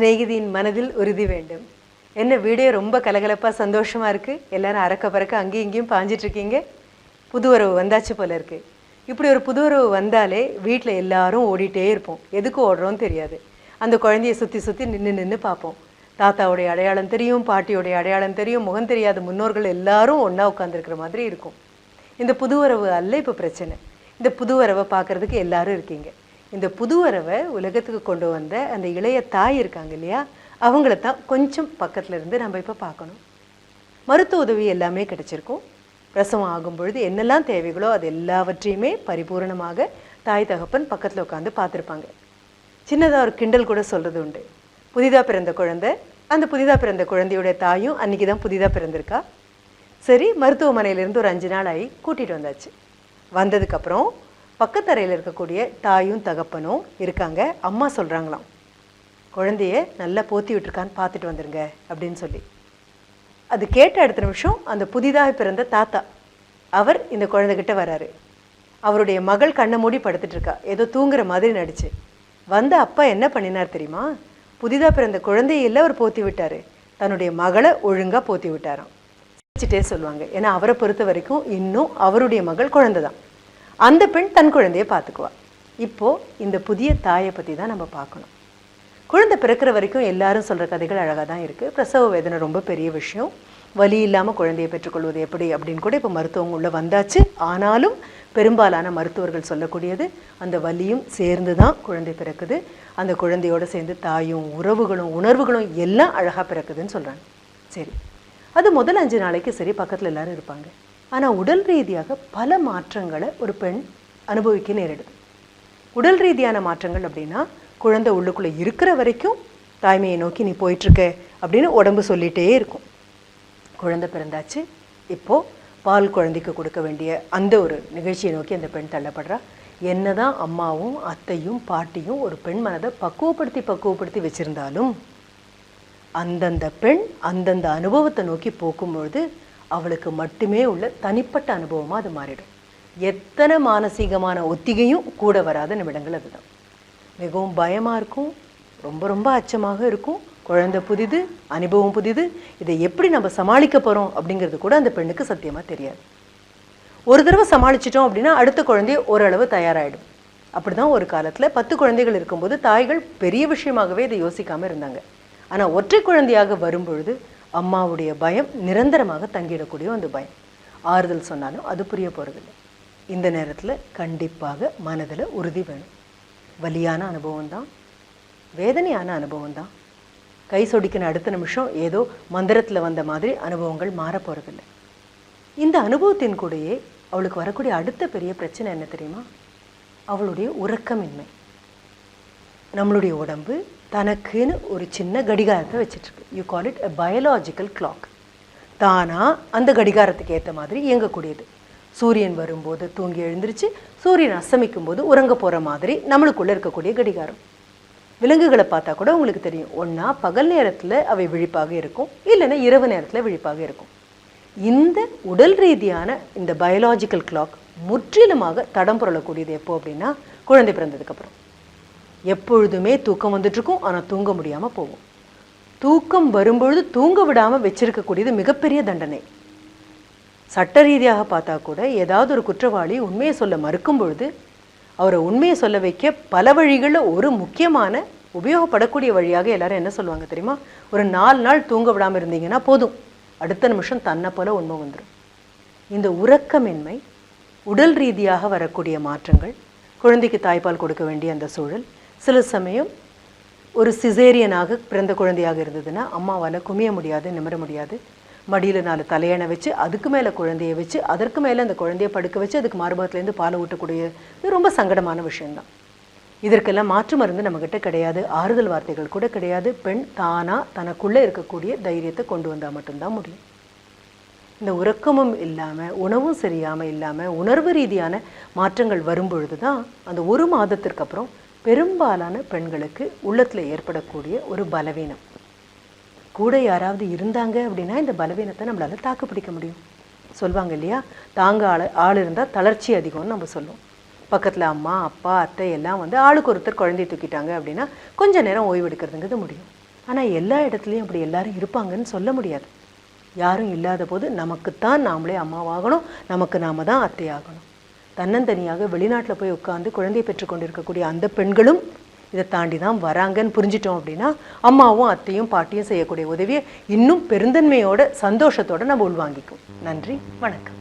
சிநேகிதியின் மனதில் உறுதி வேண்டும். என்ன வீடியோ ரொம்ப கலகலப்பாக சந்தோஷமாக இருக்குது எல்லோரும் அறக்க பறக்க அங்கேயும் இங்கேயும் பாஞ்சிட்ருக்கீங்க புது உறவு வந்தாச்சு போல இருக்குது இப்படி ஒரு புது உறவு வந்தாலே வீட்டில் எல்லாரும் ஓடிட்டே இருப்போம். எதுக்கு ஓடுறோன்னு தெரியாது. அந்த குழந்தைய சுற்றி சுற்றி நின்று நின்று பார்ப்போம். தாத்தாவுடைய அடையாளம் தெரியும் பாட்டியோடைய அடையாளம் தெரியும் முகம் தெரியாத முன்னோர்கள் எல்லாரும் ஒன்றா உட்காந்துருக்கிற மாதிரி இருக்கும். இந்த புது உறவு அல்ல இப்போ பிரச்சனை. இந்த புது உறவை பார்க்கறதுக்கு எல்லாரும் இருக்கீங்க. இந்த புது உறவை உலகத்துக்கு கொண்டு வந்த அந்த இளைய தாய் இருக்காங்க இல்லையா? அவங்கள தான் கொஞ்சம் பக்கத்தில் இருந்து நம்ம இப்போ பார்க்கணும். மருத்துவ உதவி எல்லாமே கிடைச்சிருக்கும். பிரசவம் ஆகும் பொழுது என்னெல்லாம் தேவைகளோ அது எல்லாவற்றையுமே பரிபூரணமாக தாய் தகப்பன் பக்கத்தில் உட்காந்து பார்த்துருப்பாங்க. சின்னதாக ஒரு கிண்டல் கூட சொல்கிறது உண்டு. புதிதாக பிறந்த குழந்தை அந்த புதிதாக பிறந்த குழந்தையுடைய தாயும் அன்றைக்கி தான் புதிதாக பிறந்திருக்கா? சரி மருத்துவமனையிலேருந்து ஒரு அஞ்சு நாள் ஆகி கூட்டிகிட்டு வந்தாச்சு. வந்ததுக்கப்புறம் பக்கத்தரையில் இருக்கக்கூடிய தாயும் தகப்பனும் இருக்காங்க. அம்மா சொல்கிறாங்களாம் குழந்தைய நல்லா போத்தி விட்டுருக்கான்னு பார்த்துட்டு வந்துடுங்க அப்படின்னு சொல்லி. அது கேட்ட அடுத்த நிமிஷம் அந்த புதிதாக பிறந்த தாத்தா அவர் இந்த குழந்தைகிட்ட வராரு. அவருடைய மகள் கண்ணை மூடி படுத்துட்ருக்கா ஏதோ தூங்குற மாதிரி நடிச்சு. வந்த அப்பா என்ன பண்ணினார் தெரியுமா? புதிதாக பிறந்த குழந்தையில அவர் போத்தி விட்டார். தன்னுடைய மகளை ஒழுங்காக போத்தி விட்டாராம். சிரிச்சிட்டே சொல்லுவாங்க. ஏன்னா அவரை பொறுத்த வரைக்கும் இன்னும் அவருடைய மகள் குழந்தை தான் அந்த பெண் தன் குழந்தைய பார்த்துக்குவா. இப்போது இந்த புதிய தாயை பற்றி தான் நம்ம பார்க்கணும். குழந்தை பிறக்கிற வரைக்கும் எல்லாரும் சொல்கிற கதைகள் அழகாக தான் இருக்குது பிரசவ வேதனை ரொம்ப பெரிய விஷயம். வலி இல்லாமல் குழந்தையை பெற்றுக்கொள்வது எப்படி அப்படின்னு கூட இப்போ மருத்துவங்க உள்ளே வந்தாச்சு. ஆனாலும் பெரும்பாலான மருத்துவர்கள் சொல்லக்கூடியது அந்த வலியும் சேர்ந்து தான் குழந்தை பிறக்குது. அந்த குழந்தையோடு சேர்ந்து தாயும் உறவுகளும் உணர்வுகளும் எல்லாம் அழகாக பிறக்குதுன்னு சொல்கிறாங்க சரி. அது முதல் அஞ்சு நாளைக்கு சரி பக்கத்தில் எல்லாரும் இருப்பாங்க. ஆனால் உடல் ரீதியாக பல மாற்றங்களை ஒரு பெண் அனுபவிக்க நேரிடுது. உடல் ரீதியான மாற்றங்கள் அப்படின்னா குழந்தை உள்ளுக்குள்ளே இருக்கிற வரைக்கும் தாய்மையை நோக்கி நீ போயிட்டுருக்க அப்படின்னு உடம்பு சொல்லிகிட்டே இருக்கும். குழந்தை பிறந்தாச்சு இப்போது பால் குழந்தைக்கு கொடுக்க வேண்டிய அந்த ஒரு நிகழ்ச்சியை நோக்கி அந்த பெண் தள்ளப்படுறா. என்னதான் அம்மாவும் அத்தையும் பாட்டியும் ஒரு பெண் மனதை பக்குவப்படுத்தி பக்குவப்படுத்தி வச்சிருந்தாலும் அந்தந்த பெண் அந்தந்த அனுபவத்தை நோக்கி போக்கும்பொழுது அவளுக்கு மட்டுமே உள்ள தனிப்பட்ட அனுபவமாக அது மாறிடும். எத்தனை மானசீகமான ஒத்திகையும் கூட வராத நிமிடங்கள் அதுதான். மிகவும் பயமாக இருக்கும் ரொம்ப ரொம்ப அச்சமாக இருக்கும் குழந்தை புதிது அனுபவம் புதிது இதை எப்படி நம்ம சமாளிக்க போகிறோம் அப்படிங்கிறது கூட அந்த பெண்ணுக்கு சத்தியமாக தெரியாது. ஒரு தடவை சமாளிச்சிட்டோம் அப்படின்னா அடுத்த குழந்தைய ஓரளவு தயாராகிடும் அப்படி தான் ஒரு காலத்தில் பத்து குழந்தைகள் இருக்கும்போது தாய்கள் பெரிய விஷயமாகவே இதை யோசிக்காமல் இருந்தாங்க. ஆனால் ஒற்றை குழந்தையாக வரும்பொழுது அம்மாவுடைய பயம் நிரந்தரமாக தங்கிடக்கூடிய அந்த பயம். ஆறுதல் சொன்னாலும் அது புரிய போகிறதில்லை இந்த நேரத்தில் கண்டிப்பாக மனதில் உறுதி வேணும். வலியான அனுபவம் தான். வேதனையான அனுபவம் தான். கை சொடிக்கின அடுத்த நிமிஷம் ஏதோ மந்திரத்தில் வந்த மாதிரி அனுபவங்கள் மாறப் போகிறதில்ல இந்த அனுபவத்தின் கூடயே அவளுக்கு வரக்கூடிய அடுத்த பெரிய பிரச்சனை என்ன தெரியுமா? அவளுடைய உறக்கமின்மை. நம்மளுடைய உடம்பு தனக்குன்னு ஒரு சின்ன கடிகாரத்தை வச்சிட்ருக்கு. You call it a biological clock தானாக அந்த கடிகாரத்துக்கு ஏற்ற மாதிரி இயங்கக்கூடியது. சூரியன் வரும்போது தூங்கி எழுந்திருச்சு சூரியன் அஸ்தமிக்கும் போது உறங்க போகிற மாதிரி நம்மளுக்குள்ளே இருக்கக்கூடிய கடிகாரம். விலங்குகளை பார்த்தா கூட உங்களுக்கு தெரியும். ஒன்றா பகல் நேரத்தில் அவை விழிப்பாக இருக்கும் இல்லைன்னா இரவு நேரத்தில் விழிப்பாக இருக்கும். இந்த உடல் ரீதியான இந்த பயாலாஜிக்கல் கிளாக் முற்றிலுமாக தடம் புரளக்கூடியது எப்போ அப்படின்னா குழந்தை பிறந்ததுக்கப்புறம் எப்பொழுதுமே தூக்கம் வந்துட்டுருக்கும் ஆனால் தூங்க முடியாமல் போகும். தூக்கம் வரும்பொழுது தூங்க விடாமல் வச்சிருக்கக்கூடியது மிகப்பெரிய தண்டனை. சட்ட ரீதியாக பார்த்தா கூட ஏதாவது ஒரு குற்றவாளி உண்மையை சொல்ல மறுக்கும் பொழுது அவரை உண்மையை சொல்ல வைக்க பல வழிகளில் ஒரு முக்கியமான உபயோகப்படக்கூடிய வழியாக எல்லாரும் என்ன சொல்லுவாங்க தெரியுமா? ஒரு நாலு நாள் தூங்க விடாமல் இருந்தீங்கன்னா போதும். அடுத்த நிமிஷம் தன்னை போல உண்மை வந்துடும் இந்த உறக்கமின்மை உடல் ரீதியாக வரக்கூடிய மாற்றங்கள் குழந்தைக்கு தாய்ப்பால் கொடுக்க வேண்டிய அந்த சூழல் சில சமயம் ஒரு சிசேரியனாக பிறந்த குழந்தையாக இருந்ததுன்னா அம்மாவால் குமிய முடியாது நிமிர முடியாது. மடியில் நாலு தலையணை வச்சு அதுக்கு மேலே குழந்தைய வச்சு அதற்கு மேலே அந்த குழந்தைய படுக்க வச்சு அதுக்கு மார்பகத்துலேருந்து பாலை ஊட்டக்கூடிய இது ரொம்ப சங்கடமான விஷயம்தான். இதற்கெல்லாம் மாற்று மருந்து நம்மக்கிட்ட கிடையாது ஆறுதல் வார்த்தைகள் கூட கிடையாது. பெண் தானாக தனக்குள்ளே இருக்கக்கூடிய தைரியத்தை கொண்டு வந்தால் மட்டும்தான் முடியும். இந்த உறக்கமும் இல்லாமல் உணவும் சரியாமல் இல்லாமல் உணர்வு ரீதியான மாற்றங்கள் வரும்பொழுது தான் அந்த ஒரு மாதத்திற்கு அப்புறம் பெரும்பாலான பெண்களுக்கு உள்ளத்தில் ஏற்படக்கூடிய ஒரு பலவீனம். கூட யாராவது இருந்தாங்க அப்படின்னா இந்த பலவீனத்தை நம்மளால் தாக்கு பிடிக்க முடியும். சொல்லுவாங்க இல்லையா? தாங்க ஆள் ஆள் இருந்தால் தளர்ச்சி அதிகம்னு நம்ம சொல்லுவோம். பக்கத்தில் அம்மா அப்பா அத்தை எல்லாம் வந்து ஆளுக்கு ஒருத்தர் குழந்தைய தூக்கிட்டாங்க அப்படின்னா கொஞ்ச நேரம் ஓய்வெடுக்கிறதுங்கிறது முடியும். ஆனால் எல்லா இடத்துலையும் அப்படி எல்லாரும் இருப்பாங்கன்னு சொல்ல முடியாது. யாரும் இல்லாத போது நமக்குத்தான் நாமளே அம்மாவாகணும் நமக்கு நாம தான் அத்தையாகணும். தன்னந்தனியாக வெளிநாட்டில் போய் உட்காந்து குழந்தை பெற்றுக்கொண்டிருக்கக்கூடிய அந்த பெண்களும் இதை தாண்டி தான் வராங்கன்னு புரிஞ்சிட்டோம் அப்படின்னா அம்மாவும் அத்தையும் பாட்டியும் செய்யக்கூடிய உதவியை இன்னும் பெருந்தன்மையோட சந்தோஷத்தோட நம்ம உள்வாங்கிக்கும். நன்றி வணக்கம்.